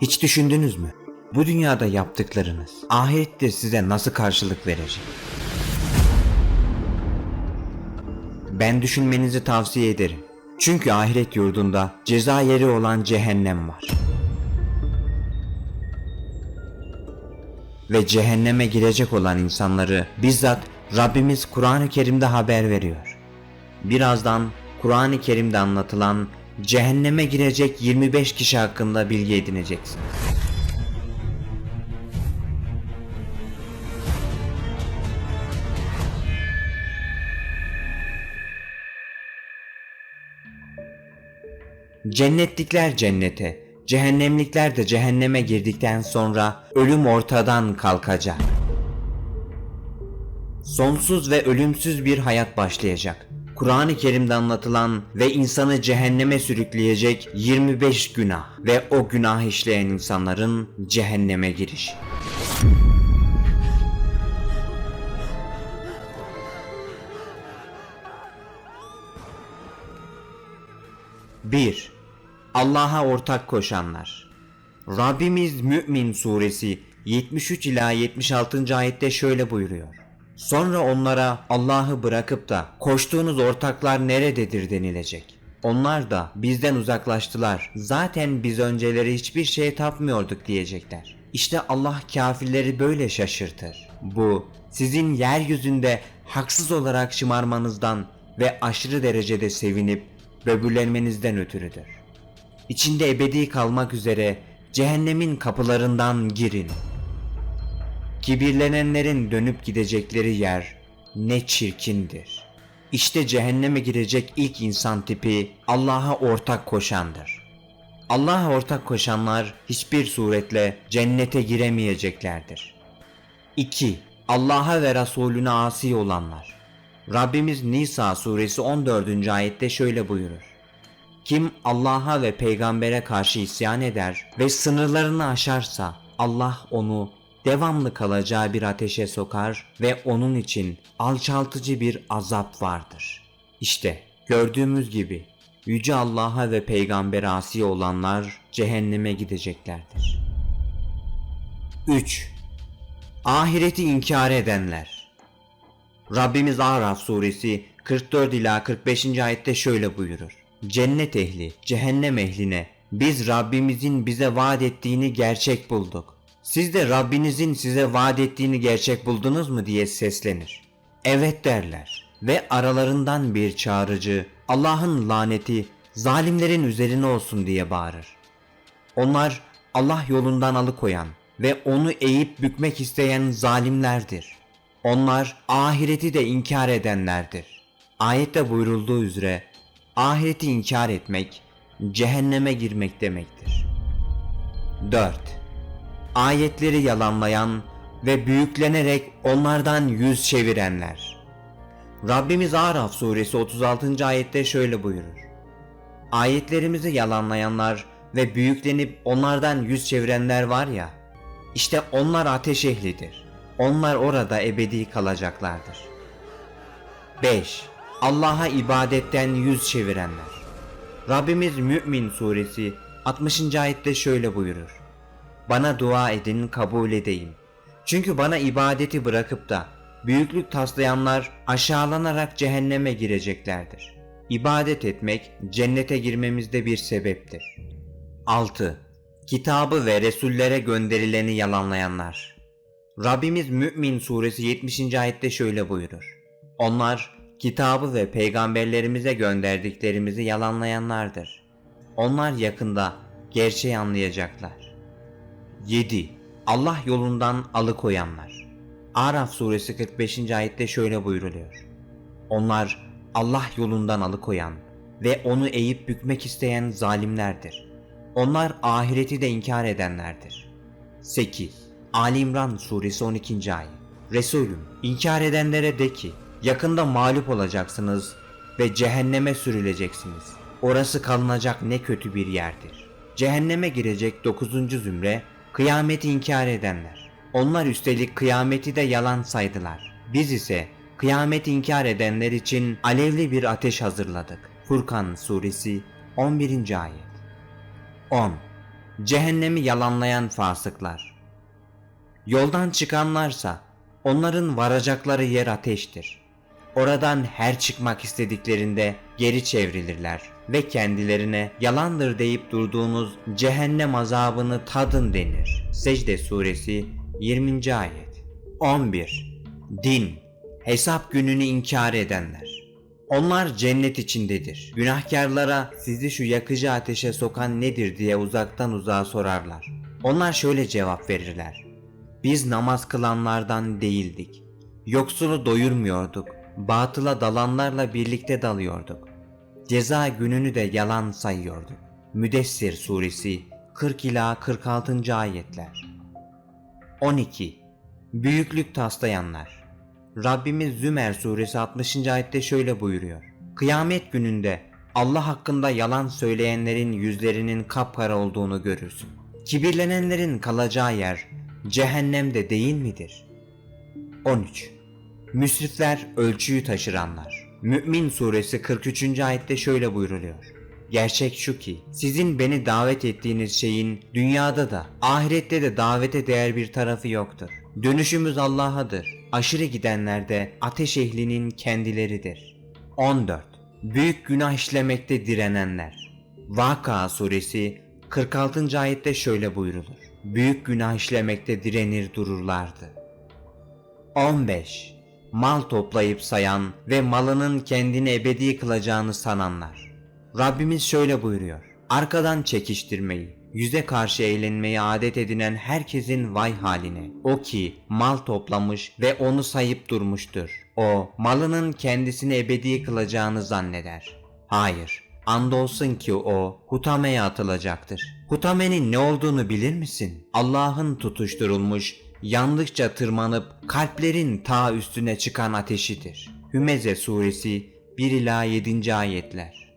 Hiç düşündünüz mü? Bu dünyada yaptıklarınız ahirette size nasıl karşılık verecek? Ben düşünmenizi tavsiye ederim. Çünkü ahiret yurdunda ceza yeri olan cehennem var. Ve cehenneme girecek olan insanları bizzat Rabbimiz Kur'an-ı Kerim'de haber veriyor. Birazdan Kur'an-ı Kerim'de anlatılan cehenneme girecek 25 kişi hakkında bilgi edineceksiniz. Cennetlikler cennete, cehennemlikler de cehenneme girdikten sonra ölüm ortadan kalkacak. Sonsuz ve ölümsüz bir hayat başlayacak. Kur'an-ı Kerim'de anlatılan ve insanı cehenneme sürükleyecek 25 günah ve o günah işleyen insanların cehenneme girişi. Bir, Allah'a ortak koşanlar. Rabbimiz Mü'min suresi 73 ila 76. ayette şöyle buyuruyor. Sonra onlara Allah'ı bırakıp da koştuğunuz ortaklar nerededir denilecek. Onlar da bizden uzaklaştılar. Zaten biz önceleri hiçbir şeye tapmıyorduk diyecekler. İşte Allah kafirleri böyle şaşırtır. Bu sizin yeryüzünde haksız olarak şımarmanızdan ve aşırı derecede sevinip böbürlenmenizden ötürüdür. İçinde ebedi kalmak üzere cehennemin kapılarından girin. Kibirlenenlerin dönüp gidecekleri yer ne çirkindir. İşte cehenneme girecek ilk insan tipi Allah'a ortak koşandır. Allah'a ortak koşanlar hiçbir suretle cennete giremeyeceklerdir. 2. Allah'a ve Resulüne asi olanlar. Rabbimiz Nisa suresi 14. ayette şöyle buyurur. Kim Allah'a ve peygambere karşı isyan eder ve sınırlarını aşarsa Allah onu devamlı kalacağı bir ateşe sokar ve onun için alçaltıcı bir azap vardır. İşte gördüğümüz gibi Yüce Allah'a ve peygambere asi olanlar cehenneme gideceklerdir. 3. Ahireti inkar edenler Rabbimiz Araf suresi 44 ila 45. ayette şöyle buyurur. Cennet ehli, cehennem ehline biz Rabbimizin bize vaat ettiğini gerçek bulduk. Siz de Rabbinizin size vaat ettiğini gerçek buldunuz mu diye seslenir. Evet derler ve aralarından bir çağrıcı Allah'ın laneti zalimlerin üzerine olsun diye bağırır. Onlar Allah yolundan alıkoyan ve onu eğip bükmek isteyen zalimlerdir. Onlar ahireti de inkar edenlerdir. Ayette buyurulduğu üzere ahireti inkar etmek cehenneme girmek demektir. 4. Ayetleri yalanlayan ve büyüklenerek onlardan yüz çevirenler. Rabbimiz Araf suresi 36. ayette şöyle buyurur. Ayetlerimizi yalanlayanlar ve büyüklenip onlardan yüz çevirenler var ya, işte onlar ateş ehlidir. Onlar orada ebedi kalacaklardır. 5. Allah'a ibadetten yüz çevirenler. Rabbimiz Mü'min suresi 60. ayette şöyle buyurur. Bana dua edin kabul edeyim. Çünkü bana ibadeti bırakıp da büyüklük taslayanlar aşağılanarak cehenneme gireceklerdir. İbadet etmek cennete girmemizde bir sebeptir. 6. Kitabı ve Resullere gönderileni yalanlayanlar. Rabbimiz Mü'min suresi 70. ayette şöyle buyurur. Onlar kitabı ve peygamberlerimize gönderdiklerimizi yalanlayanlardır. Onlar yakında gerçeği anlayacaklar. 7. Allah yolundan alıkoyanlar. Araf suresi 45. ayette şöyle buyruluyor. Onlar Allah yolundan alıkoyan ve onu eğip bükmek isteyen zalimlerdir. Onlar ahireti de inkar edenlerdir. 8. Ali İmran suresi 12. ayet. Resulüm inkar edenlere de ki yakında mağlup olacaksınız ve cehenneme sürüleceksiniz. Orası kalınacak ne kötü bir yerdir. Cehenneme girecek 9. zümre kıyameti inkar edenler. Onlar üstelik kıyameti de yalan saydılar. Biz ise kıyameti inkar edenler için alevli bir ateş hazırladık. Furkan suresi 11. ayet. 10. Cehennemi yalanlayan fasıklar. Yoldan çıkanlarsa onların varacakları yer ateştir. Oradan her çıkmak istediklerinde geri çevrilirler ve kendilerine yalandır deyip durduğunuz cehennem azabını tadın denir. Secde suresi 20. ayet. 11. Din Hesap gününü inkar edenler. Onlar cennet içindedir. Günahkarlara sizi şu yakıcı ateşe sokan nedir diye uzaktan uzağa sorarlar. Onlar şöyle cevap verirler. Biz namaz kılanlardan değildik. Yoksulu doyurmuyorduk. Batıla dalanlarla birlikte dalıyorduk. Ceza gününü de yalan sayıyorduk. Müdessir suresi 40 ila 46. ayetler. 12. Büyüklük taslayanlar. Rabbimiz Zümer suresi 60. ayette şöyle buyuruyor. Kıyamet gününde Allah hakkında yalan söyleyenlerin yüzlerinin kapkara olduğunu görürsün. Kibirlenenlerin kalacağı yer cehennemde değil midir? 13. Müsrifler ölçüyü taşıranlar. Mü'min suresi 43. ayette şöyle buyruluyor. Gerçek şu ki sizin beni davet ettiğiniz şeyin dünyada da ahirette de davete değer bir tarafı yoktur. Dönüşümüz Allah'adır. Aşırı gidenler de ateş ehlinin kendileridir. 14. Büyük günah işlemekte direnenler. Vaka suresi 46. ayette şöyle buyrulur. Büyük günah işlemekte direnir dururlardı. 15. Mal toplayıp sayan ve malının kendini ebedi kılacağını sananlar. Rabbimiz şöyle buyuruyor. Arkadan çekiştirmeyi, yüze karşı eğlenmeyi adet edinen herkesin vay haline. O ki mal toplamış ve onu sayıp durmuştur. O malının kendisini ebedi kılacağını zanneder. Hayır, andolsun ki o hutameye atılacaktır. Hutamenin ne olduğunu bilir misin? Allah'ın tutuşturulmuş, yandıkça tırmanıp kalplerin ta üstüne çıkan ateşidir. Hümeze suresi 1 ila 7. ayetler.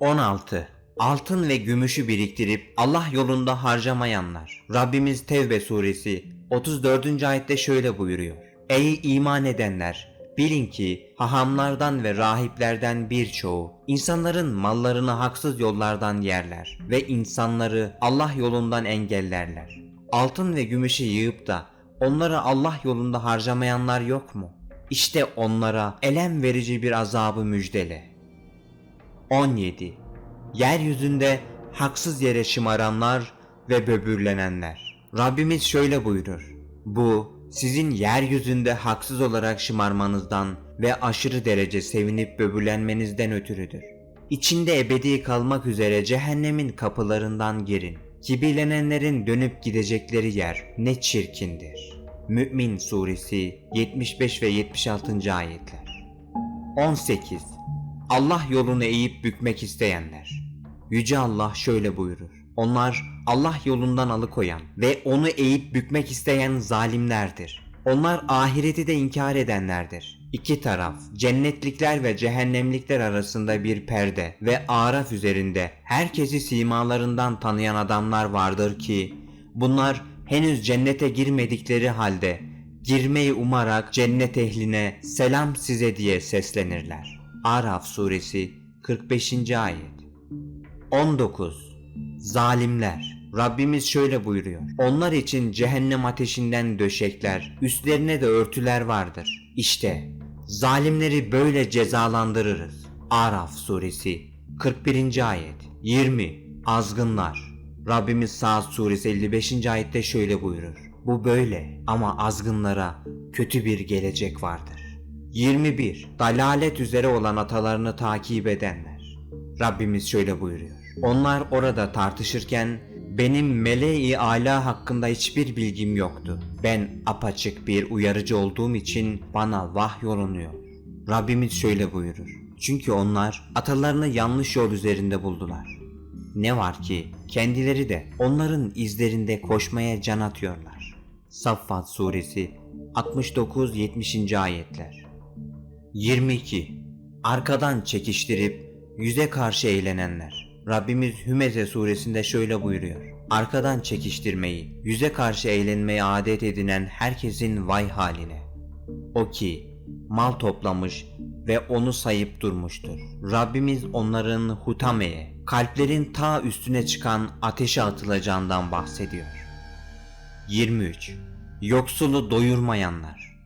16. Altın ve gümüşü biriktirip Allah yolunda harcamayanlar. Rabbimiz Tevbe suresi 34. ayette şöyle buyuruyor. Ey iman edenler! Bilin ki hahamlardan ve rahiplerden birçoğu insanların mallarını haksız yollardan yerler ve insanları Allah yolundan engellerler. Altın ve gümüşü yığıp da onları Allah yolunda harcamayanlar yok mu? İşte onlara elem verici bir azabı müjdele. 17. Yeryüzünde haksız yere şımaranlar ve böbürlenenler. Rabbimiz şöyle buyurur. Bu sizin yeryüzünde haksız olarak şımarmanızdan ve aşırı derece sevinip böbürlenmenizden ötürüdür. İçinde ebedi kalmak üzere cehennemin kapılarından girin. Kibirlenenlerin dönüp gidecekleri yer ne çirkindir. Mü'min suresi 75 ve 76. ayetler. 18. Allah yolunu eğip bükmek isteyenler. Yüce Allah şöyle buyurur. Onlar Allah yolundan alıkoyan ve onu eğip bükmek isteyen zalimlerdir. Onlar ahireti de inkar edenlerdir. İki taraf, cennetlikler ve cehennemlikler arasında bir perde ve araf üzerinde herkesi simalarından tanıyan adamlar vardır ki, bunlar henüz cennete girmedikleri halde, girmeyi umarak cennet ehline selam size diye seslenirler. Araf suresi 45. ayet 19. Zalimler Rabbimiz şöyle buyuruyor. Onlar için cehennem ateşinden döşekler, üstlerine de örtüler vardır. İşte zalimleri böyle cezalandırırız. Araf suresi 41. ayet 20. Azgınlar Rabbimiz Saat suresi 55. ayette şöyle buyurur. Bu böyle ama azgınlara kötü bir gelecek vardır. 21. Dalalet üzere olan atalarını takip edenler. Rabbimiz şöyle buyuruyor. Onlar orada tartışırken benim meleği ala hakkında hiçbir bilgim yoktu. Ben apaçık bir uyarıcı olduğum için bana vahyolunuyor. Rabbimiz şöyle buyurur. Çünkü onlar atalarını yanlış yol üzerinde buldular. Ne var ki kendileri de onların izlerinde koşmaya can atıyorlar. Saffat suresi 69-70. ayetler 22. Arkadan çekiştirip yüze karşı eğlenenler. Rabbimiz Hümeze suresinde şöyle buyuruyor. Arkadan çekiştirmeyi, yüze karşı eğlenmeyi adet edinen herkesin vay haline. O ki mal toplamış ve onu sayıp durmuştur. Rabbimiz onların hutameye, kalplerin ta üstüne çıkan ateşe atılacağından bahsediyor. 23. Yoksulu doyurmayanlar.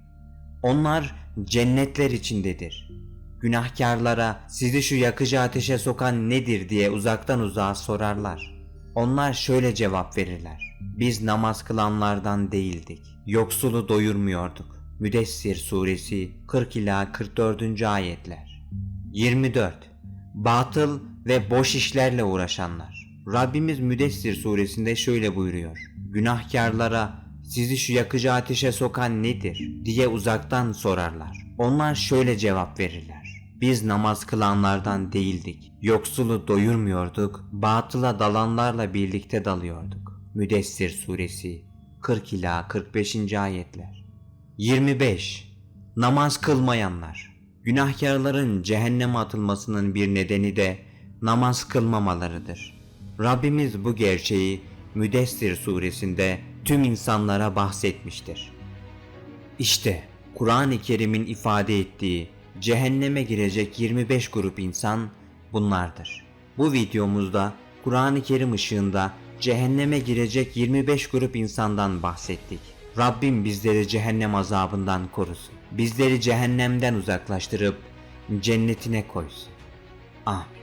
Onlar cennetler içindedir. Günahkarlara sizi şu yakıcı ateşe sokan nedir diye uzaktan uzağa sorarlar. Onlar şöyle cevap verirler. Biz namaz kılanlardan değildik. Yoksulu doyurmuyorduk. Müdessir suresi 40 ila 44. ayetler. 24. Batıl ve boş işlerle uğraşanlar. Rabbimiz Müdessir suresinde şöyle buyuruyor. Günahkarlara sizi şu yakıcı ateşe sokan nedir diye uzaktan sorarlar. Onlar şöyle cevap verirler. Biz namaz kılanlardan değildik. Yoksulu doyurmuyorduk, batıla dalanlarla birlikte dalıyorduk. Müdessir suresi 40 ila 45. ayetler. 25. Namaz kılmayanlar. Günahkarların cehenneme atılmasının bir nedeni de namaz kılmamalarıdır. Rabbimiz bu gerçeği Müdessir suresinde tüm insanlara bahsetmiştir. İşte Kur'an-ı Kerim'in ifade ettiği cehenneme girecek 25 grup insan bunlardır. Bu videomuzda Kur'an-ı Kerim ışığında cehenneme girecek 25 grup insandan bahsettik. Rabbim bizleri cehennem azabından korusun. Bizleri cehennemden uzaklaştırıp cennetine koysun. Amin.